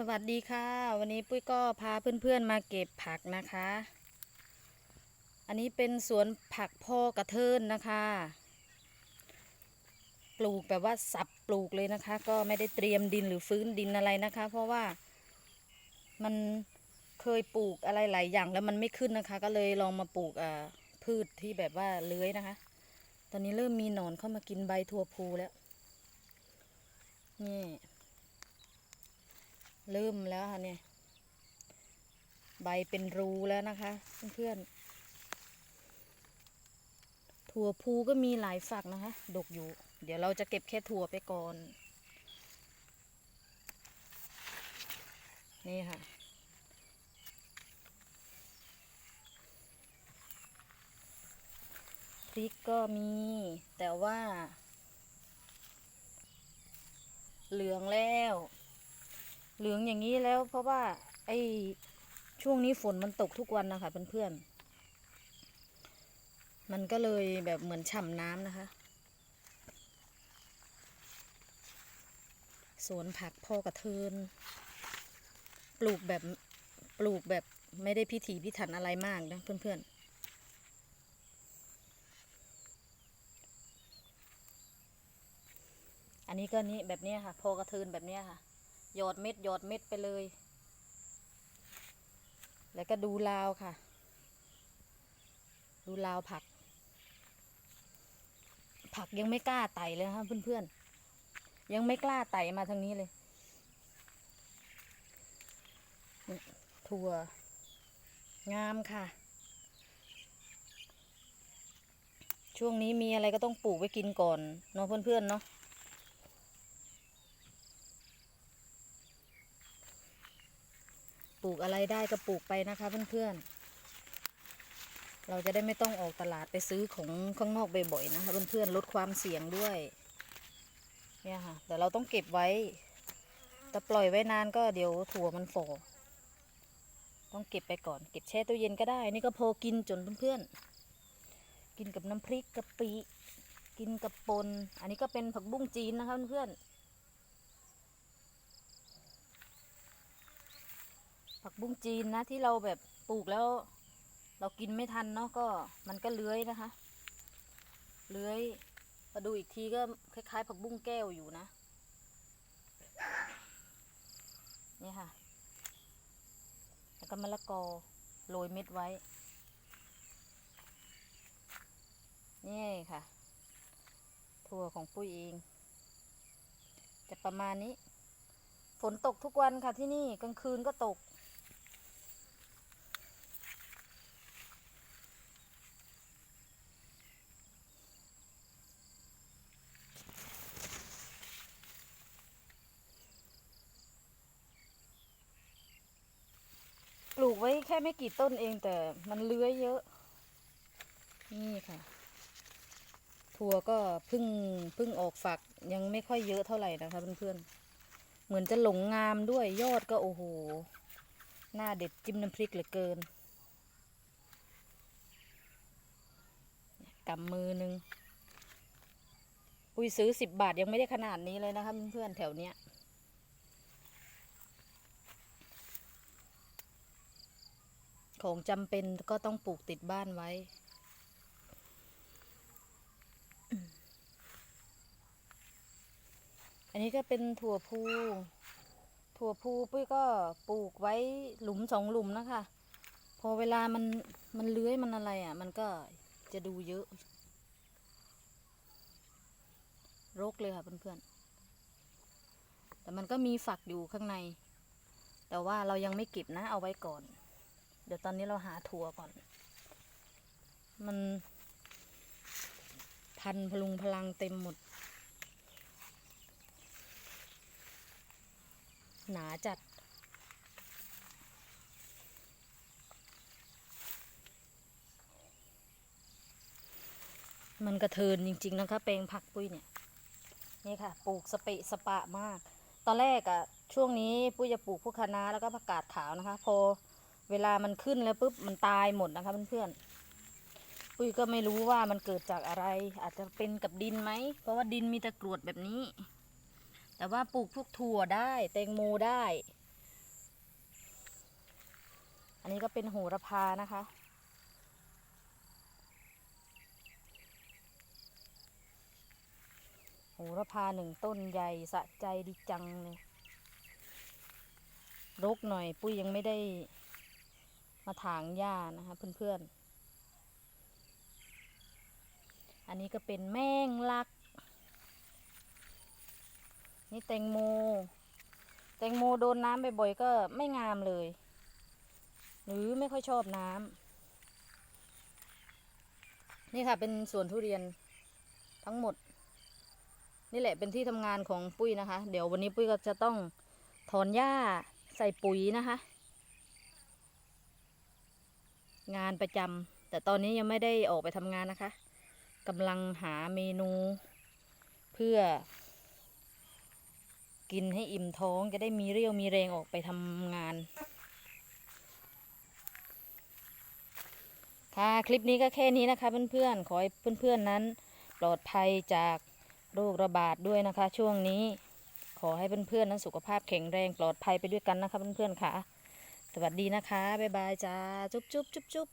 สวัสดีค่ะ วันนี้ปุ้ยก็พาเพื่อนๆมาเก็บผักนะคะ อันนี้เป็นสวนผักพ่อกระเทินนะคะ ปลูกแบบว่าสับปลูกเลยนะคะ ก็ไม่ได้เตรียมดินหรือฟื้นดินอะไรนะคะ เพราะว่ามันเคยปลูกอะไรหลายอย่างแล้วมันไม่ขึ้นนะคะ ก็เลยลองมาปลูกพืชที่แบบว่าเลื้อยนะคะ ตอนนี้เริ่มมีหนอนเข้ามากินใบถั่วพูแล้วนี่ เริ่มแล้วค่ะเนี่ยใบเป็นรูแล้วนะคะเพื่อนๆถั่วพูก็มีหลายฝักนะคะ ดกอยู่ เดี๋ยวเราจะเก็บแค่ถั่วไปก่อน นี่ค่ะ พริกก็มี แต่ว่า เหลืองแล้ว เหลืองอย่างนี้แล้ว เพราะว่า ไอ้ช่วงนี้ฝนมันตกทุกวันนะคะเพื่อนๆ มันก็เลยแบบเหมือนฉ่ำน้ำนะคะสวนผักพ่อกระเทิน ปลูกแบบปลูกแบบไม่ได้พิถีพิถันอะไรมากนะเพื่อนๆอันนี้ก็นี้แบบนี้ค่ะ โพกระเทินแบบนี้ค่ะ หยอดเม็ดหยอดเม็ดไปเลย แล้วก็ดูลาวค่ะ ดูลาวผัก ผักยังไม่กล้าไต่เลยนะคะเพื่อนๆ ยังไม่กล้าไต่มาทางนี้เลย ถั่ว งามค่ะ ช่วงนี้มีอะไรก็ต้องปลูกไว้กินก่อนเนาะเพื่อนๆเนาะ ลูกอะไรได้ก็ปลูกไปนะคะเพื่อนๆ เราจะได้ไม่ต้องออกตลาดไปซื้อของข้างนอกบ่อยๆนะคะเพื่อนๆลดความเสี่ยงด้วย เนี่ยค่ะแต่เราต้องเก็บไว้ แต่ปล่อยไว้นานก็เดี๋ยวถั่วมันฝ่อต้องเก็บไปก่อน เก็บแช่ตู้เย็นก็ได้ นี่ก็พอกินจนเพื่อนๆ กินกับน้ำพริกกะปิ กินกับปน อันนี้ก็เป็นผักบุ้งจีนนะคะเพื่อนๆ ผักบุ้งจีนนะที่เราแบบปลูกแล้ว เรากินไม่ทันเนาะก็มันก็เลื้อยนะคะ เลื้อยมาดูอีกทีก็คล้ายๆผักบุ้งแก้วอยู่นะ นี่ค่ะ แล้วก็มะละกอโรยเม็ดไว้ นี่ค่ะ ถั่วของปุ้ยเอง จะประมาณนี้ ฝนตกทุกวันค่ะที่นี่กลางคืนก็ตก ว้แค่ไม่กี่ต้นเองแต่มันเลื้อยเยอะ นี่ค่ะ ถั่วก็เพิ่งเพิ่งออกฝักยังไม่ค่อยเยอะเท่าไหร่นะคะเพื่อนๆ เหมือนจะหลงงามด้วยยอดก็โอ้โห หน้าเด็ดจิ้มน้ำพริกเหลือเกินกำมือหนึงปุยซื้อสิบบาทยังไม่ได้ขนาดนี้เลยนะคะเพื่อนๆแถวเนี้ย ของจำเป็นก็ต้องปลูกติดบ้านไว้ อันนี้ก็เป็นถั่วพูถั่วพูปุ้ยก็ปลูกไว้หลุมสองหลุมนะคะ พอเวลามันมันเลื้อยมันอะไรอะ มันก็จะดูเยอะ รกเลยค่ะเพื่อนๆ แต่มันก็มีฝักอยู่ข้างใน แต่ว่าเรายังไม่เก็บนะเอาไว้ก่อน เดี๋ยวตอนนี้เราหาถั่วก่อน มัน พันพลุงพลังเต็มหมด หนาจัดมันกระเทินจริง ๆ นะคะแปลงผักปุ้ยเนี่ย นี่ค่ะ ปลูกสเปะสปะมาก ตอนแรกอะช่วงนี้ปุ้ยจะปลูกพวกคะน้าแล้วก็ผักกาดขาวนะคะ พอ เวลามันขึ้นแล้วปุ๊บมันตายหมดนะคะเพื่อนๆปุ้ยก็ไม่รู้ว่ามันเกิดจากอะไร อาจจะเป็นกับดินไหม เพราะว่าดินมีต่กรวดแบบนี้ แต่ว่าปลูกพวกถั่วได้แตงโมได้ อันนี้ก็เป็นโหระพานะคะโหระพาหนึ่งต้นใหญ่สะใจดีจังเลยรกหน่อย ปุ้ยยังไม่ได้ มาถางหญ้านะคะเพื่อนๆ อันนี้ก็เป็นแมงลัก นี่แตงโม แตงโมโดนน้ำบ่อยๆก็ไม่งามเลย หรือไม่ค่อยชอบน้ำ นี่ค่ะเป็นสวนทุเรียนทั้งหมด นี่แหละเป็นที่ทำงานของปุ้ยนะคะ เดี๋ยววันนี้ปุ้ยก็จะต้องถอนหญ้าใส่ปุ๋ยนะคะ งานประจำแต่ตอนนี้ยังไม่ได้ออกไปทำงานนะคะกำลังหาเมนูเพื่อ กินให้อิ่มท้องจะได้มีเรี่ยวมีแรงออกไปทำงาน ค่ะ คลิปนี้ก็แค่นี้นะคะเพื่อนๆ ขอให้เพื่อนๆนั้น ปลอดภัยจากโรคระบาดด้วยนะคะ ช่วงนี้ ขอให้เพื่อนๆนั้นสุขภาพแข็งแรงปลอดภัยไปด้วยกันนะคะเพื่อนๆค่ะ วัสดีนะคะ บ๊ายบายจ้า จุ๊บจุ๊บจุ๊บจุ๊บ